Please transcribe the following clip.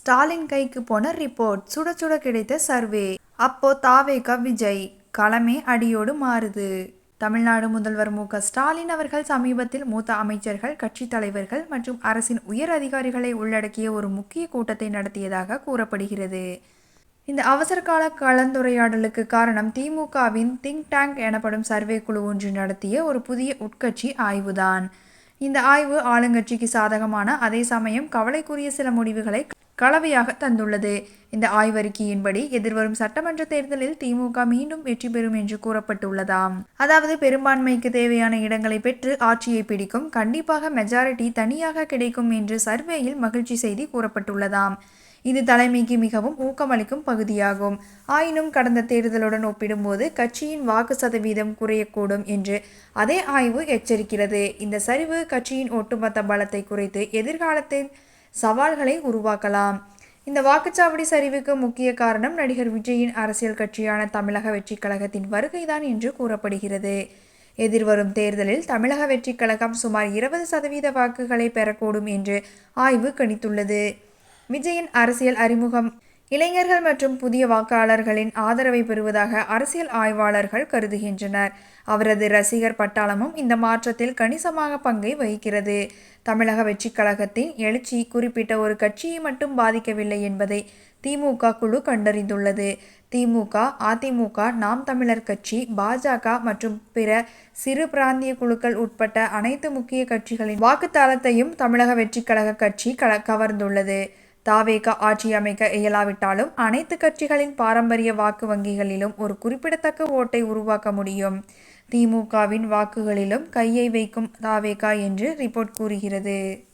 ஸ்டாலின் கைக்கு போன ரிப்போர்ட். சுட சுட கிடைத்த சர்வே. அப்போ தாவேகா விஜய். களமே அடியோடு மாறுது. தமிழ்நாடு முதல்வர் மு ஸ்டாலின் அவர்கள் சமீபத்தில் மூத்த அமைச்சர்கள் கட்சித் தலைவர்கள் மற்றும் அரசின் உயர் அதிகாரிகளை உள்ளடக்கிய ஒரு முக்கிய கூட்டத்தை நடத்தியதாக கூறப்படுகிறது. இந்த அவசரகால கலந்துரையாடலுக்கு காரணம் திமுகவின் திங்க் டேங்க் எனப்படும் சர்வே குழு ஒன்று நடத்திய ஒரு புதிய உட்கட்சி ஆய்வுதான். இந்த ஆய்வு ஆளுங்கட்சிக்கு சாதகமான அதே சமயம் கவலைக்குரிய சில முடிவுகளை கலவையாக தந்துள்ளது. இந்த ஆய்வறிக்கையின்படி எதிர்வரும் சட்டமன்ற தேர்தலில் திமுக மீண்டும் வெற்றி பெறும் என்று கூறப்பட்டுள்ளதாம். அதாவது பெரும்பான்மைக்கு தேவையான இடங்களை பெற்று ஆட்சியை பிடிக்கும் கண்டிப்பாக மெஜாரிட்டி தனியாக கிடைக்கும் என்று சர்வேயில் மகிழ்ச்சி செய்தி கூறப்பட்டுள்ளதாம். இது தலைமைக்கு மிகவும் ஊக்கமளிக்கும் பகுதியாகும். ஆயினும் கடந்த தேர்தலுடன் ஒப்பிடும்போது கட்சியின் வாக்கு சதவீதம் குறையக்கூடும் என்று அதே ஆய்வு எச்சரிக்கிறது. இந்த சரிவு கட்சியின் ஒட்டுமொத்த பலத்தை குறைத்து எதிர்காலத்தில் சவால்களை உருவாக்கலாம். இந்த வாக்குச்சாவடி சரிவுக்கு முக்கிய காரணம் நடிகர் விஜயின் அரசியல் கட்சியான தமிழக வெற்றிக் கழகத்தின் வருகைதான் என்று கூறப்படுகிறது. எதிர்வரும் தேர்தலில் தமிழக வெற்றிக் கழகம் சுமார் இருபது சதவீத வாக்குகளை பெறக்கூடும் என்று ஆய்வு கணித்துள்ளது. விஜயின் அரசியல் அறிமுகம் இளைஞர்கள் மற்றும் புதிய வாக்காளர்களின் ஆதரவை பெறுவதாக அரசியல் ஆய்வாளர்கள் கருதுகின்றனர். அவரது ரசிகர் பட்டாளமும் இந்த மாற்றத்தில் கணிசமாக பங்கை வகிக்கிறது. தமிழக வெற்றிக் கழகத்தின் எழுச்சி குறிப்பிட்ட ஒரு கட்சியை மட்டும் பாதிக்கவில்லை என்பதை திமுக குழு கண்டறிந்துள்ளது. திமுக அதிமுக நாம் தமிழர் கட்சி பாஜக மற்றும் பிற சிறு பிராந்திய குழுக்கள் உட்பட்ட அனைத்து முக்கிய கட்சிகளின் வாக்குத்தாளத்தையும் தமிழக வெற்றிக் கழக கட்சி கவர்ந்துள்ளது. தாவேக ஆட்சி அமைக்க இயலாவிட்டாலும் அனைத்து கட்சிகளின் பாரம்பரிய வாக்கு வங்கிகளிலும் ஒரு குறிப்பிடத்தக்க ஓட்டை உருவாக்க முடியும். திமுகவின் வாக்குகளிலும் கையை வைக்கும் தாவேகா என்று ரிப்போர்ட் கூறுகிறது.